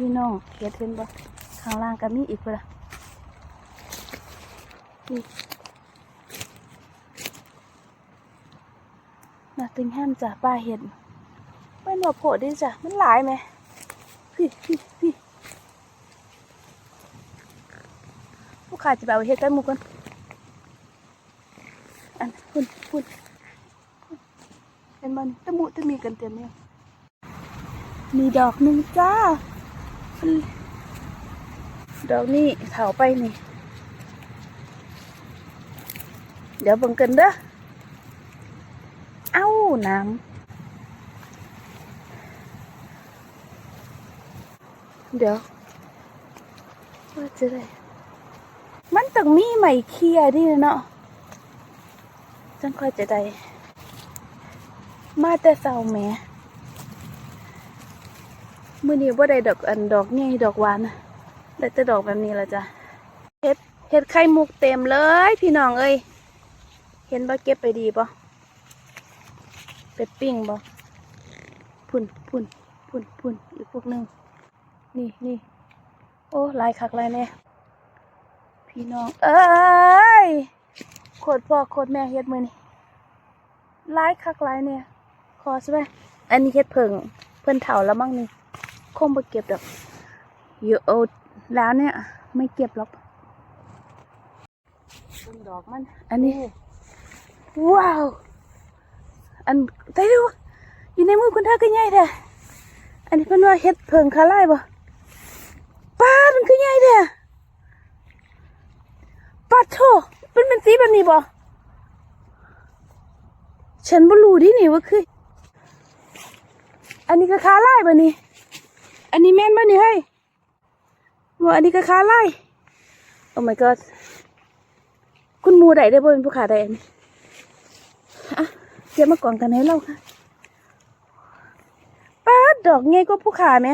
พี่น้องเห็ดเห็นบ่ข้างล่างก็มีอีกเล่ะนี่นาติงแฮมจ้ะป้าเห็ดไม่หนวโผล่ดิจ้ะมันหลายไหมพี่พี่พี่ผู้ขายจะไปเอาเห็ดกันหมูกันอันพุ่นพุ่นเห็นมันตะหมูตะมีกันเต็มเนี่ยมีดอกหนึ่งจ้า ดอกนี้เถาไปนี่ เดี๋ยวบิ่งกันเด้อ เอ้า น้ำ เดี๋ยวว่าจะได้ มันต้องมีไหม่เคลียดิเนาะ จังค่อยจะได้ มาแต่เศร้าแม่ มื้อนี้บ่ได้ดอกอันดอกใหญ่ดอกหวานได้แต่ดอกแบบนี้ละจ้ะเฮ็ดเฮ็ดไข่มุกเต็มเลย พี่น้องเอ้ยเห็นบ่เก็บไปดีบ่ไปปิ้งบ่พุ่นพุ่นพุ่นพุ่นอีกพวกหนึ่งนี่นี่โอ้ลายคักลายแน่พี่น้องเอ้ยโคตรพ่อโคตรแม่เฮ็ดมือนี้ลายคักลายเนี่ยขอใช่ไหมอันนี้เฮ็ดเพิ่งเพิ่นเฒ่าแล้วมั้งนี่ คงบ่เก็บดอกเยอะแล้วเนี่ย ไม่เก็บหรอกต้นดอกมัน อันนี้ ว้าว อันได้ดูอยู่ในมือคุณท่าก็ใหญ่แท้อันนี้เป็นว่าเฮ็ดเพิงคาไล่บ่ป้ามันก็ใหญ่แท้ป้าดโถเป็นเป็นสีแบบนี้บ่ฉันบ่รู้ดินี่ว่าคือ อันนี้ก็คาไล่บ่นี่ อันนี้แม่นบ่นี่เฮ้ว่าอันนี้ก็คาไล่โอ้ my god คุณมูได้ได้บ่เป็นผู้ขาได้อันนี้อะเก็บมาก่อนกันให้เราค่ะป้าดดอกไงก็ผู้ขาไหม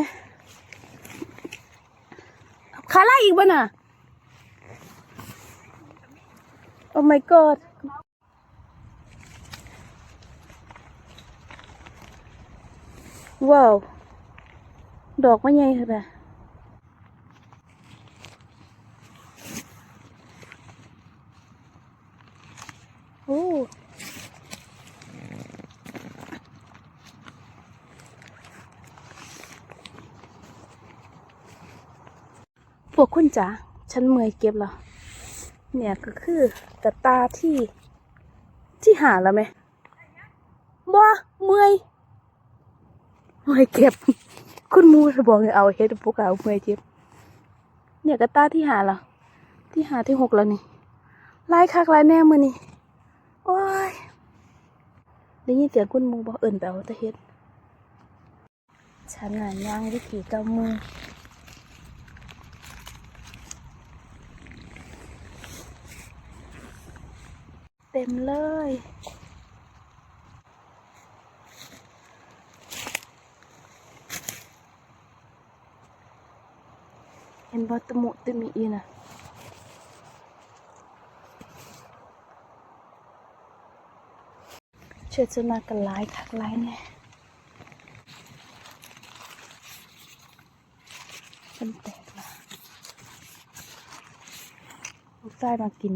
ขาไล่อีกบ่น่ะโอ้ my god ว้าว ดอกไมันใหญ่ค่ะนะโอ้พวกคุณจ๋าฉันเมื่อยเก็บแล้ว เนี่ยก็คือกระตาที่ที่หาแล้วไหมบ่เมื่อยเมื่อยเก็บ คุณมูบอกให้เอาเฮ็ดพวกเอาเมื่อยเจ็บเนี่ยกระตาที่หาแล้วที่หาที่หกแล้วนี่ลายคักลายแน่มือนี่โอ้ยได้ยินเสียงคุณมูบอกเอิ่นไปเอาแตะเฮ็ดฉันน่ะย่างวิถีเก้ามือเต็มเลย เห็นบอตะมุตะมีอีนะเชื่อจะมากันหลายคักหลายแน่มันแตกละลูกชายมากิน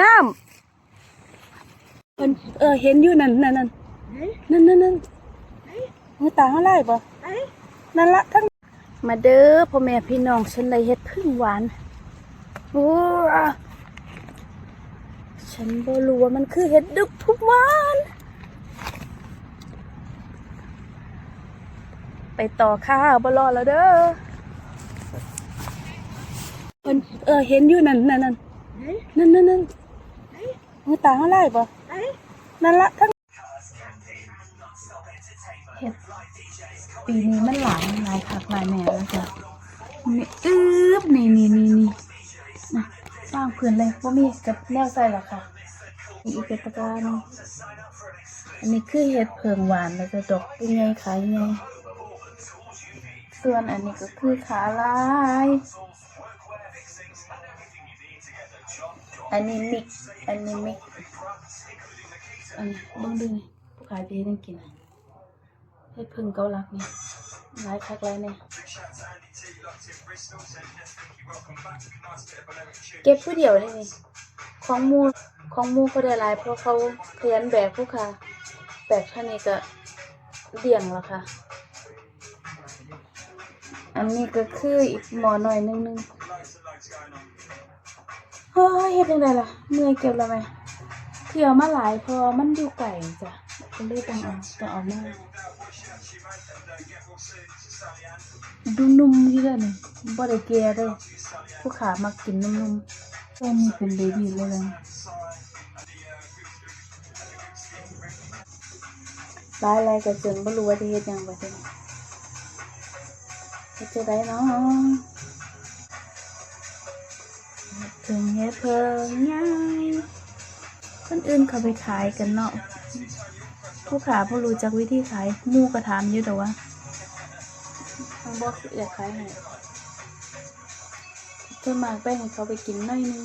น้ำเพิ่นเออเห็นอยู่นั่นนั่นนั่นนั่นนั่นนั่นมือตาเขาไล่บ่นั่นละทั้งมาเด้อพ่อแม่พี่น้องฉันได้เฮ็ดพึ่งหวานโอ้ฉันบ่รู้ว่ามันคือเห็ดดึกทุกวันไปต่อข้าวบ่รอแล้วเด้อเพิ่นเออเห็นอยู่นั่นนั่นนั่นนั่นนั่นนั่น มือตาเขาไล่บ่นั่นละทั้งเห็ดปีนี้มันหลายหลายคักหลายแม่แล้วจ้ะนี่อึ๊บนี่นี่นี่นี่นะสร้างพื้นเลยว่ามีกับแนวใส่หรอกค่ะมีอีกเป็นตะกร้าหนึงอันนี้คือเห็ดเพิงหวานแล้วจะดอกยังไงขายยังไงส่วนอันนี้ก็คือขาลาย อันนี้มิกอันนี้มิกอันนี้เบิ่งดูนี่ผู้ขายจะเฮ็ดให้กินอะเฮ็ดเพิงเกาลักนี่หลายคักหลายเนี่ยเก็บผู้เดียวได้นี่ของหมูของหมูเขาได้หลายเพราะเขาขยันแบกผู้ค่ะแบกเท่านี้ก็เดี่ยงแล้วค่ะ อันนี้ก็คืออีกหมอหน่อยนึงนึง เฮ้ยเฮ็ดยังไงล่ะ เมื่อยเก็บแล้วไหมเที่ยวมาหลายพอมันอยู่ไก่จ้ะก็เลยต้องเอาต้องเอามาดูนุ่มที่เด้อนี่บ่ได้แก่เด้อผู้ขามากินนุ่มๆตัวนี้เป็นเบบี้เลยนะหลายอะไรก็จนบ่รู้ว่าจะเฮ็ดยังบัดนี้เฮ็ดจะได้เนาะ ถึงเฮ็ดเพิ่งง่ายคนอื่นเขาไปขายกันเนาะผู้ขาผู้รู้จักวิธีขายหมู่ก็ถามอยู่แต่ว่าทางบอกอยากขายให้ส่วนมากแป้งให้เขาไปกินหน่อยนึง